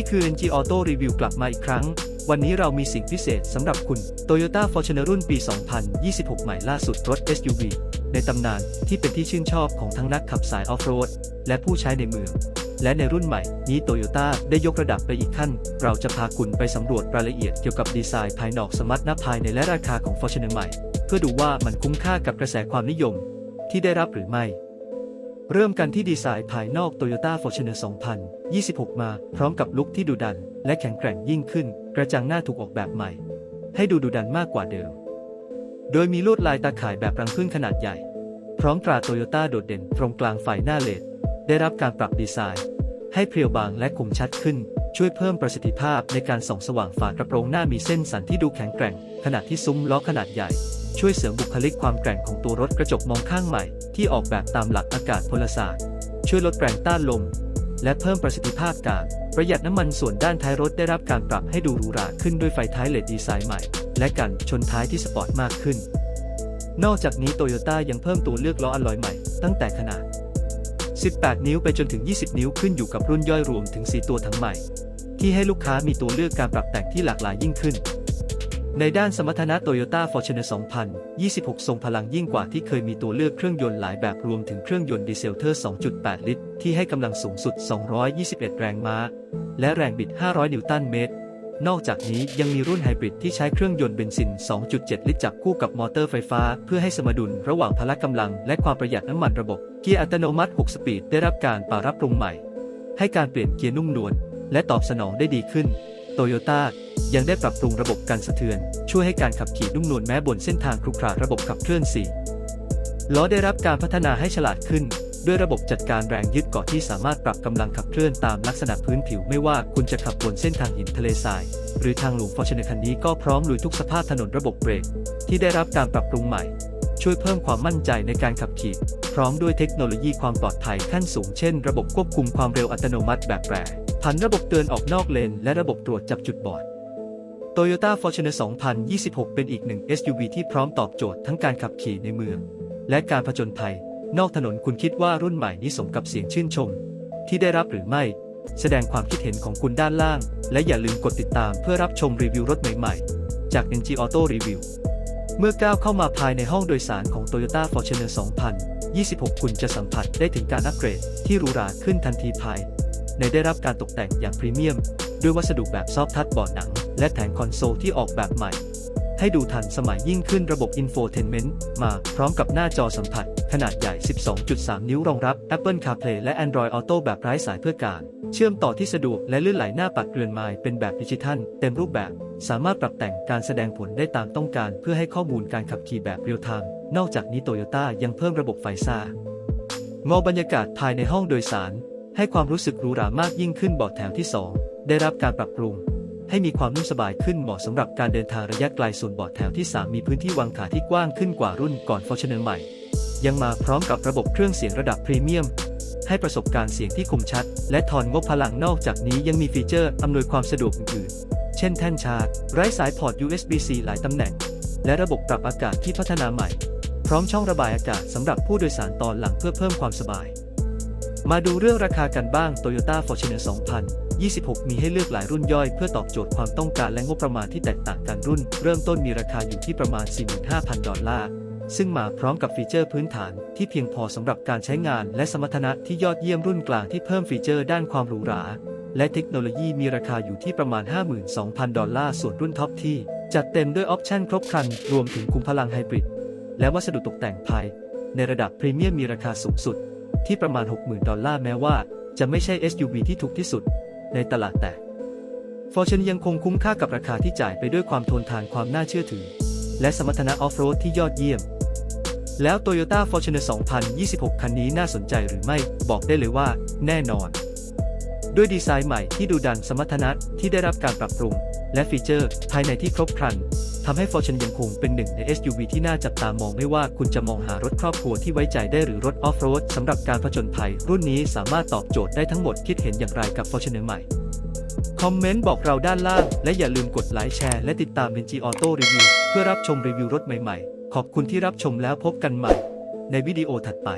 ี่คือ NG Auto Review กลับมาอีกครั้ง วันนี้เรามีสิ่งพิเศษสำหรับคุณ Toyota Fortuner รุ่นปี 2026 ใหม่ล่าสุดรถ SUV ในตำนานที่เป็นที่ชื่นชอบของทั้งนักขับสายออฟโรดและผู้ใช้ในเมือง และในรุ่นใหม่นี้ Toyota ได้ยกระดับไปอีกขั้น เราจะพาคุณไปสำรวจรายละเอียดเกี่ยวกับดีไซน์ภายนอกสมรรถนะภายในและราคาของ Fortuner ใหม่ เพื่อดูว่ามันคุ้มค่ากับกระแสความนิยม ที่ได้รับหรือไม่ เริ่มกันที่ดีไซน์ภายนอก Toyota Fortuner 2026 มา พร้อมกับลุคที่ดุดัน และแข็งแกร่งยิ่งขึ้น กระจังหน้าถูกออกแบบใหม่ ให้ดูดุดันมากกว่าเดิม โดยมีลวดลายตาข่ายแบบรังผึ้งขนาดใหญ่ พร้อมตราโตโยต้าโดดเด่นตรงกลางไฟหน้าเลดได้รับการปรับดีไซน์ ให้เพรียวบางและคมชัดขึ้น ช่วยเพิ่มประสิทธิภาพในการส่องสว่างฝากระโปรงหน้ามีเส้นสันที่ดูแข็งแกร่ง ขณะที่ซุ้มล้อขนาดใหญ่ ช่วยเสริมบุคลิกความแกร่งของตัวรถกระจกมองข้างใหม่ ที่ออกแบบตามหลักอากาศพลศาสตร์ ช่วยลดแรงต้านลม และเพิ่มประสิทธิภาพการประหยัดน้ำมันส่วนด้านท้ายรถได้รับการปรับให้ดูหรูหราขึ้นด้วยไฟท้ายเลดดีไซน์ใหม่ และกันชนท้ายที่สปอร์ตมากขึ้น นอกจากนี้โตโยต้ายังเพิ่มตัวเลือกล้ออะลอยใหม่ ตั้งแต่ขนาด 18 นิ้วไปจนถึง 20 นิ้วขึ้นอยู่กับรุ่นย่อยรวมถึง 4 ตัวถังใหม่ ที่ให้ลูกค้ามีตัวเลือกการปรับแต่งที่หลากหลายยิ่งขึ้น ในด้านสมรรถนะ Toyota Fortuner 2026 ทรงพลังยิ่งกว่าที่เคยมีตัวเลือกเครื่องยนต์หลายแบบรวมถึงเครื่องยนต์ดีเซลเทอร์ 2.8 ลิตร ที่ให้กำลังสูงสุด 221 แรงม้า และแรงบิด 500 นิวตันเมตร นอกจากนี้ยังมีรุ่นไฮบริดที่ใช้เครื่องยนต์เบนซิน 2.7 ลิตรจับคู่กับมอเตอร์ไฟฟ้า เพื่อให้สมดุลระหว่างพละกำลัง และความประหยัดน้ำมันระบบ เกียร์อัตโนมัติ 6 สปีดได้รับการปรับปรุงใหม่ ให้การเปลี่ยนเกียร์นุ่มนวลและตอบสนองได้ดีขึ้นโตโยังได้ปรับปรุงระบบการสะเทือน ช่วยให้การขับขี่นุ่มนวลแม้บนเส้นทางครุขระระบบขับเคลื่อน4ล้อได้รับการพัฒนาให้ฉลาดขึ้น ด้วยระบบจัดการแรงยึดเกาะที่สามารถปรับกำลังขับเคลื่อนตามลักษณะพื้นผิวไม่ว่าคุณจะขับบนเส้นทางหินทะเลทราย หรือทางหลวงฟอร์จูเนอร์คันนี้ก็พร้อมลุยทุกสภาพถนนระบบเบรก ที่ได้รับการปรับปรุงใหม่ ช่วยเพิ่มความมั่นใจในการขับขี่ พร้อมด้วยเทคโนโลยีความปลอดภัยขั้นสูงเช่น ระบบควบคุมความเร็วอัตโนมัติแบบแปรผันระบบเตือนออกนอกเลนและระบบตรวจจับจุดบอด Toyota Fortuner 2026 เป็นอีกหนึ่ง SUV ที่พร้อมตอบโจทย์ทั้งการขับขี่ในเมือง และการผจญภัย นอกถนนคุณคิดว่ารุ่นใหม่นี้สมกับเสียงชื่นชม ที่ได้รับหรือไม่ แสดงความคิดเห็นของคุณด้านล่าง และอย่าลืมกดติดตามเพื่อรับชมรีวิวรถใหม่ๆ จาก NG Auto Review เมื่อก้าวเข้ามาภายในห้องโดยสารของ Toyota Fortuner 2026 คุณจะสัมผัสได้ถึงการอัปเกรดที่หรูหราขึ้นทันทีภาย ในได้รับการตกแต่งอย่างพรีเมียม ด้วยวัสดุแบบซอฟทัชบอร์ดหนัง และแผงคอนโซลที่ออกแบบใหม่ ให้ดูทันสมัยยิ่งขึ้นระบบ Infotainment มาพร้อมกับหน้าจอสัมผัส ขนาดใหญ่ 12.3 นิ้วรองรับ Apple CarPlay และ Android Auto แบบไร้สายเพื่อการ เชื่อมต่อที่สะดวกและลื่นไหลหน้าปัดเรือนไม้เป็นแบบดิจิทัล เต็มรูปแบบ สามารถปรับแต่งการแสดงผลได้ตามต้องการ เพื่อให้ข้อมูลการขับขี่แบบเรียลไทม์นอกจากนี้โตโยต้ายังเพิ่มระบบไฟซ่างอบรรยากาศภายในห้องโดยสาร ให้ความรู้สึกหรูหรามากยิ่งขึ้นเบาะแถวที่ 2 ได้รับการปรับปรุง ให้มีความนุ่มสบายขึ้นเหมาะสำหรับการเดินทางระยะไกลส่วนเบาะแถวที่ 3 มีพื้นที่วางขาที่กว้างขึ้นกว่ารุ่นก่อน Fortuner ใหม่ ยังมาพร้อมกับระบบเครื่องเสียงระดับพรีเมียมให้ประสบการณ์เสียงที่คมชัด และทอนงบพลังนอกจากนี้ยังมีฟีเจอร์อำนวยความสะดวกอื่นๆ เช่นแท่นชาร์จไร้สายพอร์ต USB-C หลายตำแหน่ง และระบบปรับอากาศที่พัฒนาใหม่ พร้อมช่องระบายอากาศสำหรับผู้โดยสารตอนหลังเพื่อเพิ่มความสบาย มาดูเรื่องราคากันบ้าง Toyota Fortuner 26 มีให้เลือกหลายรุ่นย่อยเพื่อตอบโจทย์ความต้องการและงบประมาณที่แตกต่างกันรุ่น เริ่มต้นมีราคาอยู่ที่ประมาณ 45,000 ดอลลาร์ ซึ่งมาพร้อมกับฟีเจอร์พื้นฐานที่เพียงพอสำหรับการใช้งานและสมรรถนะที่ยอดเยี่ยมรุ่นกลางที่เพิ่มฟีเจอร์ด้านความหรูหราและเทคโนโลยีมีราคาอยู่ที่ประมาณ 52,000 ดอลลาร์ ส่วนรุ่นท็อปที่ จัดเต็มด้วยออปชั่นครบครัน รวมถึงคุมพลังไฮบริด และวัสดุตกแต่งภายในระดับพรีเมียมมีราคาสูงสุด ที่ประมาณ 60,000 ดอลลาร์ แม้ว่า จะไม่ใช่ SUV ที่ถูกที่สุด ในตลาดแต่ Fortune ยังคงคุ้มค่ากับราคาที่จ่ายไปด้วยความทนทานความน่าเชื่อถือ และสมรรถนะออฟโรดที่ยอดเยี่ยม แล้ว Toyota Fortuner 2026 คันนี้น่าสนใจหรือไม่บอกได้เลยว่า แน่นอน ด้วยดีไซน์ใหม่ที่ดูดันสมรรถนะที่ได้รับการปรับปรุง และฟีเจอร์ ภายในที่ครบครันำให้ Fortune ยังคงเป็นหนึ่งใน SUV ที่น่าจับตามองไม่ว่าคุณจะมองหารถครอบครัวที่ไว้ใจได้หรือรถออฟโรดสำหรับการผจญภัย รุ่นนี้สามารถตอบโจทย์ได้ทั้งหมดคิดเห็นอย่างไรกับ Fortune ใหม่ คอมเมนต์บอกเราด้านล่าง และอย่าลืมกดไลค์แชร์และติดตาม NG Auto Review เพื่อรับชมรีวิวรถใหม่ๆ ขอบคุณที่รับชมแล้วพบกันใหม่ ในวิดีโอถัดไป